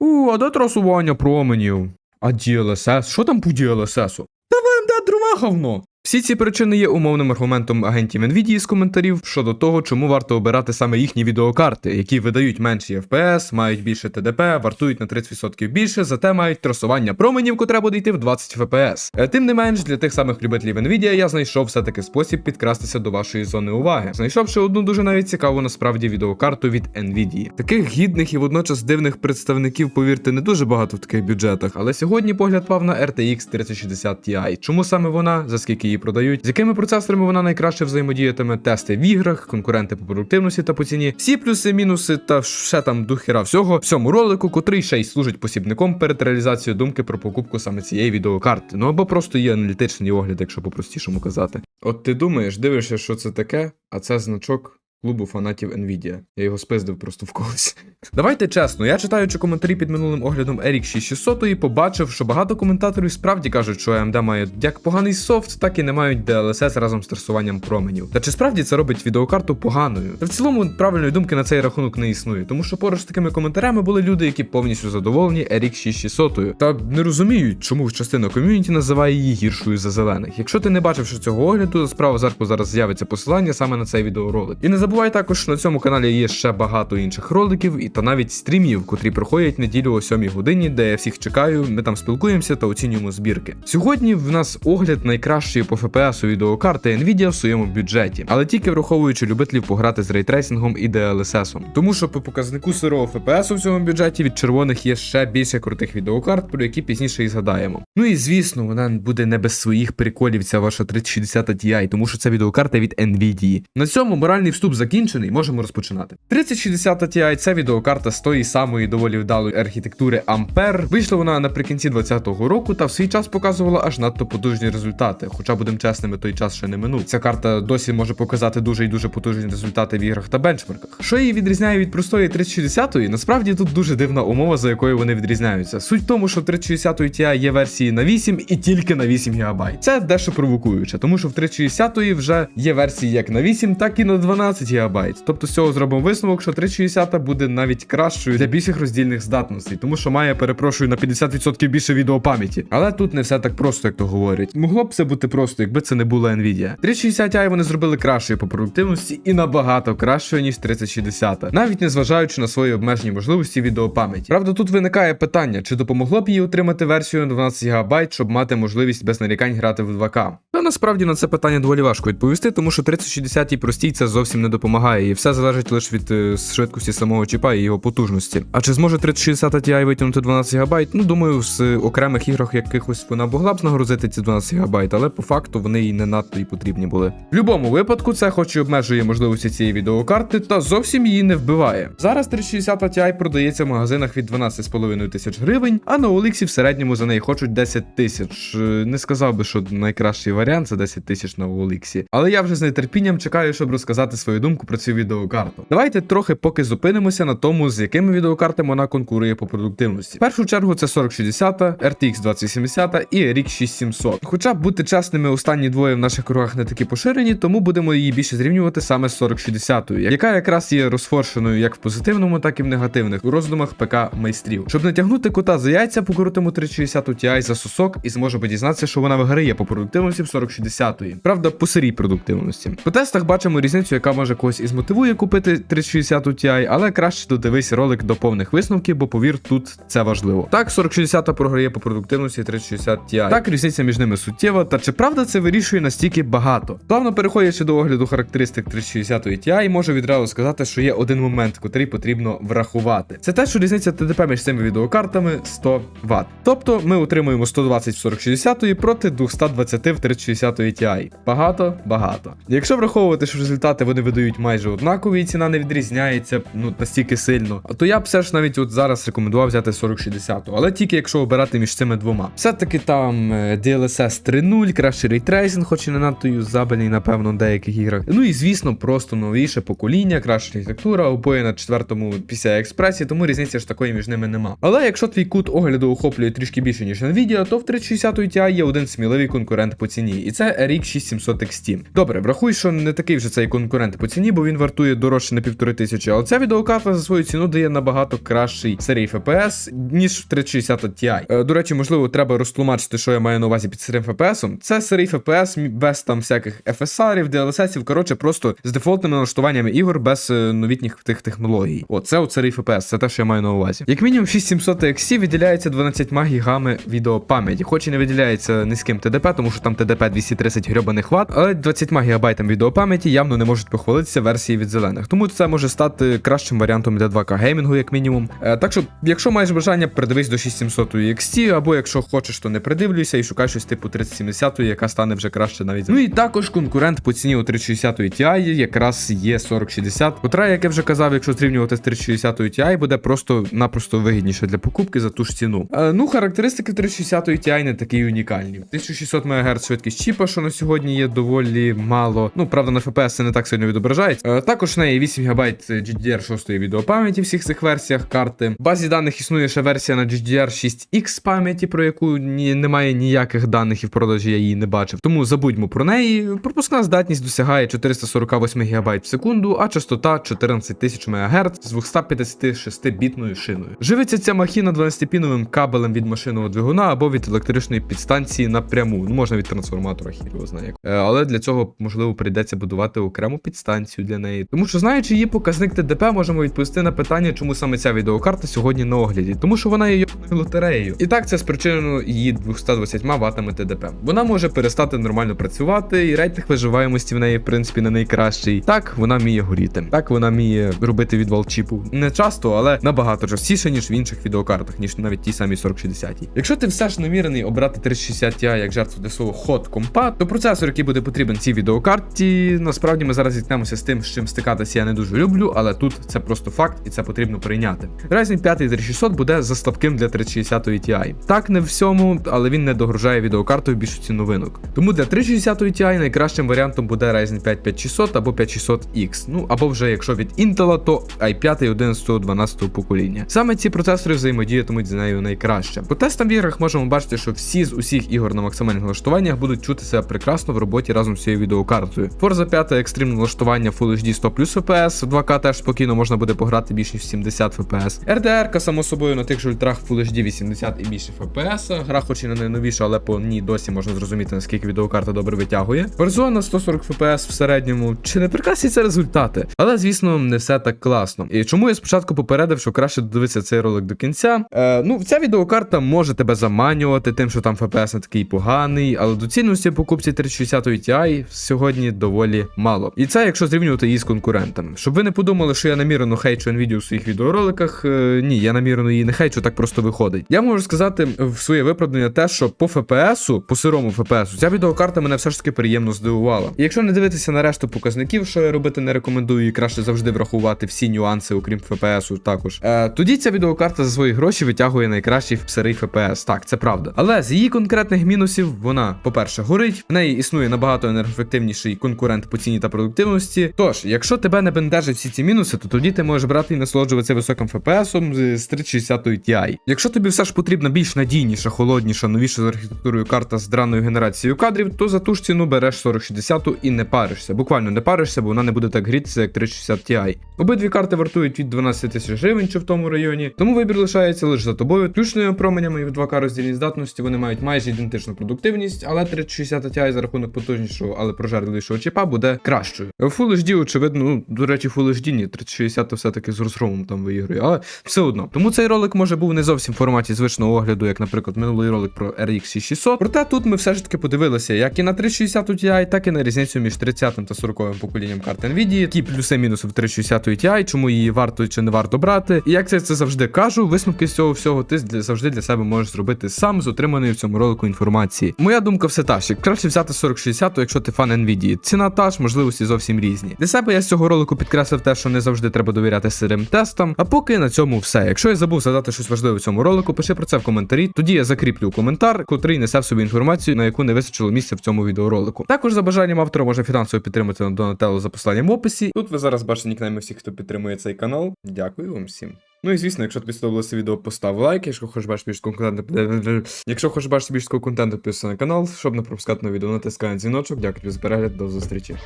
У, а де трасування променів? А DLSS? Що там по DLSS? Та ВМД дрова говно. Всі ці причини є умовним аргументом агентів Nvidia з коментарів щодо того, чому варто обирати саме їхні відеокарти, які видають менші FPS, мають більше ТДП, вартують на 30% більше, зате мають трасування променів, котре буде йти в 20 FPS. Е, Тим не менш, для тих самих любителів Nvidia я знайшов все-таки спосіб підкрастися до вашої зони уваги, знайшовши одну дуже навіть цікаву насправді відеокарту від Nvidia. Таких гідних і водночас дивних представників, повірте, не дуже багато в таких бюджетах, але сьогодні погляд пав на RTX 3060 Ti. Чому саме вона, за скільки її продають, з якими процесорами вона найкраще взаємодіятиме, тести в іграх, конкуренти по продуктивності та по ціні, всі плюси, мінуси та ще там духера всього в цьому ролику, котрий ще й служить посібником перед реалізацією думки про покупку саме цієї відеокарти. Ну або просто є аналітичний огляд, якщо по-простішому казати. От ти думаєш, дивишся, що це таке, а це значок. Клубу фанатів Nvidia. Я його спиздив просто в когось. Давайте чесно, я читаючи коментарі під минулим оглядом RX 6600 і побачив, що багато коментаторів справді кажуть, що AMD має як поганий софт, так і не мають DLSS разом з трасуванням променів. Та чи справді це робить відеокарту поганою? Та в цілому правильної думки на цей рахунок не існує, тому що поруч з такими коментарями були люди, які повністю задоволені RX 6600 та не розуміють, чому частина ком'юніті називає її гіршою за зелених. Якщо ти не бачив що цього огляду, справа зверху зараз з'явиться посилання саме на цей відеоролик. І не забувай також, що на цьому каналі є ще багато інших роликів, і та навіть стрімів, котрі проходять неділю о 7 годині, де я всіх чекаю. Ми там спілкуємося та оцінюємо збірки. Сьогодні в нас огляд найкращої по FPS відеокарти Nvidia в своєму бюджеті, але тільки враховуючи любителів пограти з рейтрейсингом і DLSS. Тому що по показнику сирого FPS в цьому бюджеті від червоних є ще більше крутих відеокарт, про які пізніше і згадаємо. Ну і звісно, вона буде не без своїх приколів, ця ваша 3060 Ti, тому що це відеокарта від Nvidia. На цьому моральний вступ закінчений, можемо розпочинати. 3060 Ti це відеокарта з тої самої доволі вдалої архітектури Ampere. Вийшла вона наприкінці 2020 року та в свій час показувала аж надто потужні результати. Хоча, будемо чесними, той час ще не минув. Ця карта досі може показати дуже і дуже потужні результати в іграх та бенчмарках. Що її відрізняє від простої 3060-ї? Насправді тут дуже дивна умова, за якою вони відрізняються. Суть в тому, що в 3060 Ti є версії на 8 і тільки на 8 ГБ. Це дещо провокуюче, тому що в 3060 вже є версії як на 8, так і на 12 ГБ. Тобто з цього зробимо висновок, що 3060 буде навіть кращою для більших роздільних здатностей, тому що має, перепрошую, на 50% більше відеопам'яті. Але тут не все так просто, як то говорять. Могло б все бути просто, якби це не була Nvidia. 3060 Ti вони зробили кращою по продуктивності і набагато кращою, ніж 3060, навіть не зважаючи на свої обмежені можливості відеопам'яті. Правда, тут виникає питання, чи допомогло б їй отримати версію на 12 ГБ, щоб мати можливість без нарікань грати в 2К. Насправді на це питання доволі важко відповісти, тому що 3060 і простій це зовсім не допомагає, і все залежить лише від е, швидкості самого чіпа і його потужності. А чи зможе 3060 Ti витягнути 12 ГБ? Ну думаю, з окремих іграх якихось вона могла б нагрузити ці 12 ГБ, але по факту вони їй не надто і потрібні були. В будь-якому випадку це хоч і обмежує можливості цієї відеокарти, та зовсім її не вбиває. Зараз 3060 Ti продається в магазинах від 12,5 тисяч гривень, а на OLX в середньому за неї хочуть 10 тисяч. Е, Не сказав би, що найкращий варіант це 10 тисяч на OLX. Але я вже з нетерпінням чекаю, щоб розказати свою думку про цю відеокарту. Давайте трохи поки зупинимося на тому, з якими відеокартами вона конкурує по продуктивності. В першу чергу це 4060, RTX 2070 і RX 6700. Хоча бути чесними, останні двоє в наших кругах не такі поширені, тому будемо її більше зрівнювати саме з 4060, яка якраз є розфоршеною як в позитивному, так і в негативних роздумах ПК майстрів. Щоб не тягнути кота за яйця, покрутимо 3060 Ti за сосок і зможемо дізнатися, що вона виграє по продуктивності в 4060. Правда, по сирій продуктивності. По тестах бачимо різницю, яка може когось і змотивує купити 3060 Ti, але краще додивись ролик до повних висновків, бо повір, тут це важливо. Так, 4060 програє по продуктивності 3060 Ti. Так, різниця між ними суттєва, та чи правда це вирішує настільки багато? Плавно переходячи до огляду характеристик 3060 Ti, можу відразу сказати, що є один момент, котрий потрібно врахувати. Це те, що різниця ТДП між цими відеокартами 100 Вт. Тобто ми отримуємо 120 в 4060 проти 220 в 3060 Ti. Багато, багато. Якщо враховувати, що результати вони видають майже однакові, і ціна не відрізняється ну настільки сильно, то я б все ж навіть от зараз рекомендував взяти 4060, але тільки якщо обирати між цими двома. Все-таки там е, DLSS 3.0, кращий рейтрейсинг, хоч і не надто юзабельний, напевно, в деяких іграх. Ну і звісно, просто новіше покоління, краща архітектура, обоє на четвертому PCI Express, тому різниці ж такої між ними нема. Але якщо твій кут огляду охоплює трішки більше, ніж Nvidia, то в 3060 Ti є один сміливий конкурент по ціні, і це RX 6700 XT. Добре, врахуй, що не такий вже цей конкурент по ціні, бо він вартує дорожче на півтори тисячі. Але ця відеокарта за свою ціну дає набагато кращий серій FPS, ніж 3060 Ti. Е, До речі, можливо, треба розтлумачити, що я маю на увазі під серим FPS. Це серій FPS без там всяких FSR, DLSS, коротше, просто з дефолтними налаштуваннями ігор без е, новітніх тих технологій. О, це от серій FPS, це те, що я маю на увазі. Як мінімум 6700 XC виділяється 12 гігами відеопам'яті, хоч і не виділяється низьким TDP, тому що там TDP 230 грьобаних Вт, але 20 гігабайтам відеопам'яті явно не можуть похвалитися версії від зелених. Тому це може стати кращим варіантом для 2К геймінгу, як мінімум. Е, так що, якщо маєш бажання, придивись до 6700 XT, або якщо хочеш, то не придивлюйся і шукай щось типу 3070, яка стане вже краще навіть. Ну і також конкурент по ціні у 3060 Ti якраз є 4060, котра, як я вже казав, якщо зрівнювати з 3060 Ti, буде просто-напросто вигідніше для покупки за ту ж ціну. Е, ну, характеристики 3060 Ti не такі унікальні. 1600 МГц швидкість чіпа, що на сьогодні є доволі мало. Ну, правда, на FPS це не так сильно відображається. Е, також в неї 8 ГБ GDDR6 відеопам'яті в всіх цих версіях карти. В базі даних існує ще версія на GDDR6X пам'яті, про яку ні, немає ніяких даних і в продажі я її не бачив. Тому забудьмо про неї. Пропускна здатність досягає 448 ГБ в секунду, а частота 14 тисяч МГц з 256-бітною шиною. Живиться ця махіна 12-піновим кабелем від машинного двигуна або від електричної підстанції напряму. Ну, можна від трансформатора, хір його знає. Е, але для цього можливо прийдеться будувати окрему підстанцію для неї. Тому що, знаючи її показник ТДП, можемо відповісти на питання, чому саме ця відеокарта сьогодні на огляді. Тому що вона є йобаною лотереєю. І так це спричинено її 220 ватами ТДП. Вона може перестати нормально працювати, і рейтинг виживаємості в неї, в принципі, не найкращий. Так, вона вміє горіти. Так, вона вміє робити відвал чіпу. Не часто, але набагато частіше, ніж в інших відеокартах, ніж навіть ті самі 4060. Якщо ти все ж намірений обрати 3060 Ti як жертву для свого ход компа, то процесор, який буде потрібен цій відеокарті, насправді ми зараз зіткнемося з тим, з чим стикатися я не дуже люблю, але тут це просто факт і це потрібно прийняти. Ryzen 5 3600 буде за для 3060 Ti. Так, не в всьому, але він не догружає відеокартою більшості новинок. Тому для 3060 Ti найкращим варіантом буде Ryzen 5 5600 або 5600X. Ну або вже якщо від Intel, то i5 11 12 покоління. Саме ці процесори взаємодіятимуть з нею найкраще. По тестам в іграх можемо бачити, що всі з усіх ігор на максимальних налаштуваннях будуть чути себе прекрасно в роботі разом з цією відеокартою. Forza 5 екстремне налаштування Full HD 100 плюс FPS, в 2К теж спокійно можна буде пограти більш ніж 70 FPS. RDR, само собою, на тих же ультрах Full HD 80 і більше FPS. Гра хоч і не найновіша, але по ній досі можна зрозуміти, наскільки відеокарта добре витягує. Warzone 140 FPS в середньому. Чи не прекрасні це результати? Але звісно, не все так класно. І чому я спочатку попередив, що краще додивитися цей ролик до кінця? Е, ну, ця відеокарта може тебе заманювати тим, що там FPS не такий поганий, але доцільності покупці 3060 Ti сьогодні доволі мало. І це якщо зрівнювати її з конкурентами. Щоб ви не подумали, що я намірено хейчу Nvidia у своїх відеороликах. Е, ні, я намірено її не хейчу, так просто виходить. Я можу сказати в своє виправдання те, що по FPS, по сирому FPS, ця відеокарта мене все ж таки приємно здивувала. І якщо не дивитися на решту показників, що я робити не рекомендую, і краще завжди врахувати всі нюанси, окрім FPS також. Е, тоді ця відеокарта за свої гроші витягує найкращий сирий FPS. Так, це правда. Але з її конкретних мінусів вона, по-перше, горить, в неї існує набагато енергоефективніший конкурент по ціні та продуктивності. Тож, якщо тебе не бентежать всі ці мінуси, то тоді ти можеш брати і насолоджуватися високим FPS з з 3060 Ti. Якщо тобі все ж потрібна більш надійніша, холодніша, новіша з архітектурою карта з драною генерацією кадрів, то за ту ж ціну береш 4060 і не паришся. Буквально не паришся, бо вона не буде так грітися, як 3060 Ti. Обидві карти вартують від 12 тисяч гривень чи в тому районі, тому вибір лишається лише за тобою. Ключними променями і в 2К роздільній здатності вони мають майже ідентичну продуктивність, але 3060 Ti за рахунок потужнішого, але прожерливішого чіпа буде кращою. Full HD, очевидно, ну до речі, Full HD ні, 3060 все-таки з розгромом там виігрує, але все одно. Тому цей ролик може був не зовсім в форматі звичного огляду, як, наприклад, минулий ролик про RX 6600. Проте тут ми все ж таки подивилися як і на 3060 Ti, так і на різницю між 30 та 40 поколінням карт Nvidia, які плюси-мінуси в 3060 Ti, чому її варто чи не варто брати. І як я це завжди кажу, висновки з цього всього ти завжди для себе можеш зробити сам з отриманої в цьому ролику інформації. Моя думка все та ж, краще взяти 4060, якщо ти фан Nvidia. Ціна та ж, можливості зовсім різні. Для себе я з цього ролику підкреслив те, що не завжди треба довіряти сирим тестам. А поки на цьому все. Якщо я забув задати щось важливе в цьому ролику, пиши про це в коментарі. Тоді я закріплю коментар, котрий несе в собі інформацію, на яку не вистачило місця в цьому відеоролику. Також за бажанням автора можна фінансово підтримати на Донателло за посиланням в описі. Тут ви зараз бачите нікнейми всіх, хто підтримує цей канал. Дякую вам всім. Ну і звісно, якщо тобі сподобалося відео, постав лайк, якщо хочеш бачити більш контенту, якщо хочеш бачити більш контенту, підписуйся на канал, щоб не пропускати нові відео, натискай на дзвіночок. Дякую тобі за перегляд, до зустрічі.